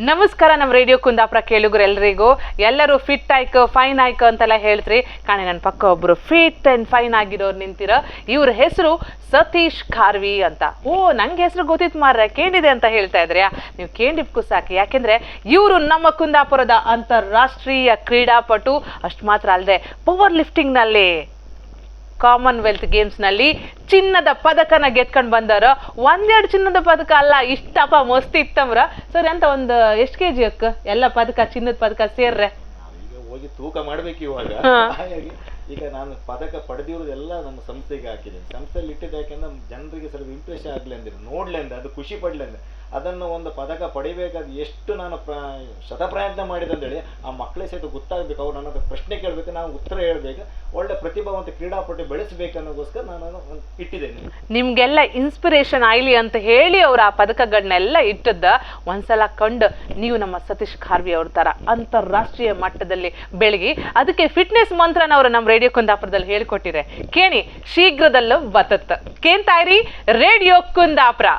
ನಮಸ್ಕಾರ ನಮ್ಮ ರೇಡಿಯೋ ಕುಂದಾಪುರ ಕೇಳುಗರು ಎಲ್ರಿಗೂ ಎಲ್ಲರೂ ಫಿಟ್ ಆಯ್ಕ ಫೈನ್ ಆಯ್ಕ ಅಂತೆಲ್ಲ ಹೇಳ್ತ್ರಿ. ಕಾಣೆ ನನ್ನ ಪಕ್ಕ ಒಬ್ಬರು ಫಿಟ್ ಅಂಡ್ ಫೈನ್ ಆಗಿರೋರು ನಿಂತಿರ. ಇವ್ರ ಹೆಸರು ಸತೀಶ್ ಖಾರ್ವಿ ಅಂತ. ಓ, ನಂಗೆ ಹೆಸರು ಗೊತ್ತಿತ್ತು ಮಾರ್ರೆ. ಕೇಂಡಿದೆ ಅಂತ ಹೇಳ್ತಾ ಇದ್ರ್ಯಾ? ನೀವು ಕೇಂಡಿಪ್ಕು ಸಾಕು ಯಾಕೆಂದರೆ ಇವರು ನಮ್ಮ ಕುಂದಾಪುರದ ಅಂತಾರಾಷ್ಟ್ರೀಯ ಕ್ರೀಡಾಪಟು. ಅಷ್ಟು ಮಾತ್ರ ಅಲ್ಲದೆ ಪವರ್ ಲಿಫ್ಟಿಂಗ್ನಲ್ಲಿ ಕಾಮನ್ವೆಲ್ತ್ ಗೇಮ್ಸ್ನಲ್ಲಿ ಚಿನ್ನದ ಪದಕನ ಗೆದ್ಕೊಂಡು ಬಂದಾರ ಒಂದೆರಡು ಚಿನ್ನದ ಪದಕ ಅಲ್ಲ ಇಷ್ಟಪ್ಪ ಮಸ್ತಿ ಇತ್ತಮ್ರ ಸರ್ ಅಂತ ಒಂದು ಎಷ್ಟು ಕೆ ಜಿ ಅಕ್ಕ? ಎಲ್ಲ ಪದಕ ಚಿನ್ನದ ಪದಕ ಸೇರ್ರೆ? ಹೋಗಿ ತೂಕ ಮಾಡ್ಬೇಕು ಇವಾಗ. ಈಗ ನಾನು ಪದಕ ಪಡೆದಿರೋದೆಲ್ಲ ನಮ್ಮ ಸಂಸ್ಥೆಗೆ ಹಾಕಿದ್ದೀನಿ. ಸಂಸ್ಥೆಯಲ್ಲಿ ಇಟ್ಟಿದ್ದು ಯಾಕೆಂದ್ರೆ ಜನರಿಗೆ ಸ್ವಲ್ಪ ಇಂಪ್ರೆಷನ್ ಆಗ್ಲಿ ಅಂದಿರ ನೋಡ್ಲಿ ಅಂದೆ ಅದು ಖುಷಿ ಪಡ್ಲಿ ಅದನ್ನು ಒಂದು ಪದಕ ಪಡಿಬೇಕಾದ ಎಷ್ಟು ನಾನು ಪ್ರ ಶತಪ್ರಯತ್ನ ಅಂತೇಳಿ ಆ ಮಕ್ಕಳೇ ಸಹಿತ ಗೊತ್ತಾಗಬೇಕು, ಅವ್ರು ನನ್ನ ಪ್ರಶ್ನೆ ಕೇಳಬೇಕು, ನಾವು ಉತ್ತರ ಹೇಳಬೇಕು, ಒಳ್ಳೆ ಪ್ರತಿಭಾವಂತ ಕ್ರೀಡಾಪಟು ಬೆಳೆಸಬೇಕು ಅನ್ನೋಗೋಸ್ಕರ ನಾನು ಇಟ್ಟಿದ್ದೇನೆ. ನಿಮಗೆಲ್ಲ ಇನ್ಸ್ಪಿರೇಷನ್ ಆಯ್ಲಿ ಅಂತ ಹೇಳಿ ಅವರು ಆ ಪದಕಗಳನ್ನೆಲ್ಲ ಇಟ್ಟದ್ದ. ಒಂದ್ಸಲ ಕಂಡು ನೀವು ನಮ್ಮ ಸತೀಶ್ ಖಾರ್ವಿ ಅವ್ರ ತರ ಅಂತಾರಾಷ್ಟ್ರೀಯ ಮಟ್ಟದಲ್ಲಿ ಬೆಳಗಿ, ಅದಕ್ಕೆ ಫಿಟ್ನೆಸ್ ಮಂತ್ರನ ಅವರು ನಮ್ಮ ರೇಡಿಯೋ ಕುಂದಾಪುರದಲ್ಲಿ ಹೇಳ್ಕೊಟ್ಟಿರೆ ಕೇಳಿ, ಶೀಘ್ರದಲ್ಲೂ ಬತತ್ತ. ಕೇಂತಾಯಿರಿ ರೇಡಿಯೋ ಕುಂದಾಪುರ.